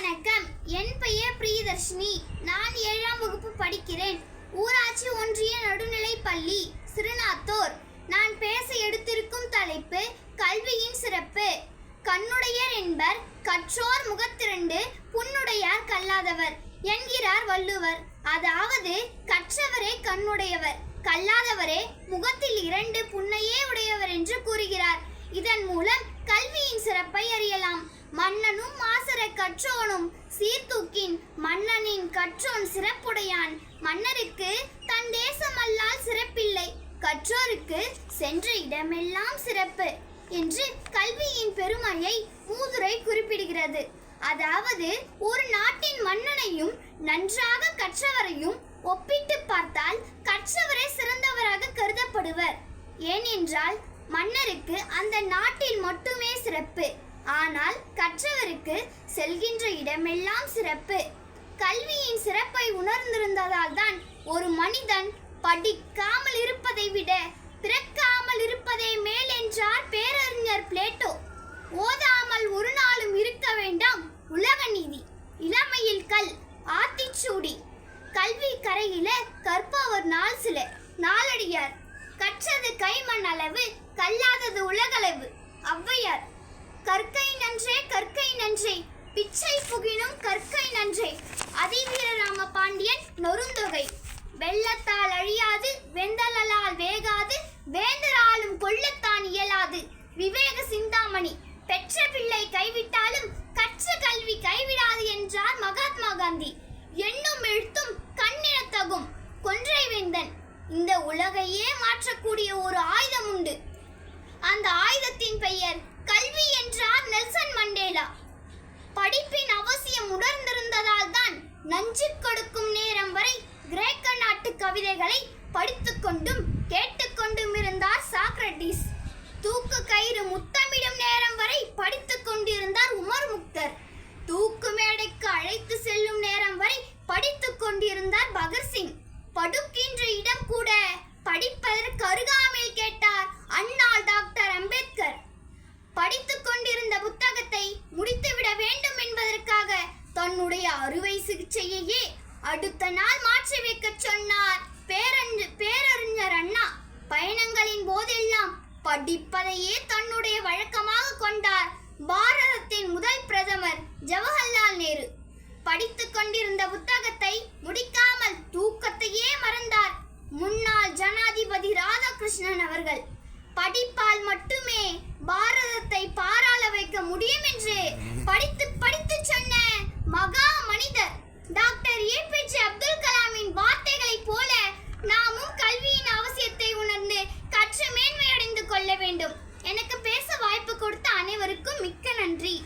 வணக்கம். என் பெயர் பிரியதர்ஷினி. நான் ஏழாம் வகுப்பு படிக்கிறேன். ஊராட்சி ஒன்றிய நடுநிலைப் பள்ளி சிறுநாத்தோர். நான் பேச எடுத்திருக்கும் தலைப்பு கல்வியின் சிறப்பு. கண்ணுடையர் என்பர் கற்றோர் முகத்திரண்டு புண்ணுடையார் கல்லாதவர். என்கிறார் வள்ளுவர். அதாவது கற்றவரே கண்ணுடையவர். கல்லாதவரே முகத்தில் இரண்டு புண்ணையே உடையவர் என்று கூறுகிறார். இதன் மூலம் கல்வியின் சிறப்பை அறியலாம். மன்னனும் கற்றோனும் சீர்தூக்கின் மன்னனின் கற்றோன் சிறப்புடையான். மன்னருக்கு தன் தேசமல்லால் சிறப்பில்லை. கற்றோருக்கு சென்ற இடமெல்லாம் சிறப்பு என்று கல்வியின் பெருமையை மூதுரை குறிப்பிடுகிறது. அதாவது ஒரு நாட்டின் மன்னனையும் நன்றாக கற்றவரையும் ஒப்பிட்டு பார்த்தால் கற்றவரே சிறந்தவராக கருதப்படுவர். ஏனென்றால் மன்னருக்கு அந்த நாட்டில் மட்டுமே சிறப்பு. ஆனால் கற்றவருக்கு செல்கின்ற இடமெல்லாம் சிறப்பு. கல்வியின் சிறப்பை உணர்ந்திருந்ததால் தான் ஒரு மனிதன் படிக்காமல் இருப்பதை விட பிறக்காமல் இருப்பதே மேல் என்றார் பேரறிஞர் பிளேட்டோ. ஓதாமல் ஒரு நாளும் இருக்க வேண்டாம் உலக நீதி. இளமையில் கல் ஆத்திச்சூடி. கல்வி கரையில கற்பவர் நாள் சில நாளடியார். கற்றது கைமண் அளவு கல்லாதது உலகளவு. ஔவையார் கற்கை நன்றே கற்கை நன்றே. பிச்சை புகினும் கற்கை நன்றே. அதிவீரராம பாண்டியன் நொறுந்தொகை. வெள்ளத்தால் அழியாது வெந்தலால் வேகாது வேந்தராலும் கொள்ளத்தான் இயலாது. விவேக சிந்தாமணி பெற்ற பிள்ளை கைவிட்டாலும் கற்ற கல்வி கைவிடாது என்றார் மகாத்மா காந்தி. எண்ணும் எழுத்தும் கண்ணினத்தகும் கொன்றை வேந்தன் இந்த உலகையே மாற்றக்கூடிய ஒரு ஆயுதம் உண்டு அந்த ஆயுதத்தின் பெயர் கல்வி என்றார் நெல்சன் மண்டேலா படிப்பின் அவசியம் உணர்ந்திருந்ததால் தான் நஞ்சு கொடுக்கும் நேரம் வரை கிரேக்க நாட்டு கவிதைகளை படித்துக்கொண்டும் அறுவை சிகிச்சையையே அடுத்த நாள் மாற்றி வைக்கச் சொன்னார். பேரஞ்ச பேரறிஞர் அண்ணா பயணங்களின் போதெல்லாம் படிப்பதையே தன்னுடைய வழக்கமாக கொண்டார். பாரதத்தின் முதல் பிரதமர் ஜவஹர்லால் நேரு. படித்துக் கொண்டிருந்த புத்தகத்தை முடிக்காமல் தூக்கத்தையே மறந்தார். முன்னாள் ஜனாதிபதி ராதாகிருஷ்ணன் அவர்கள் படிப்பால் மட்டுமே பாரதத்தை பாராள வைக்க முடியும் என்று படித்து படித்து சொன்ன மகா மனிதர் டாக்டர் ஏபிஜே அப்துல் கலாமின் வார்த்தைகளைப் போல நாமும் கல்வியின் அவசியத்தை உணர்ந்து கற்று மேன்மையடைந்து கொள்ள வேண்டும். எனக்கு பேச வாய்ப்பு கொடுத்த அனைவருக்கும் மிக்க நன்றி.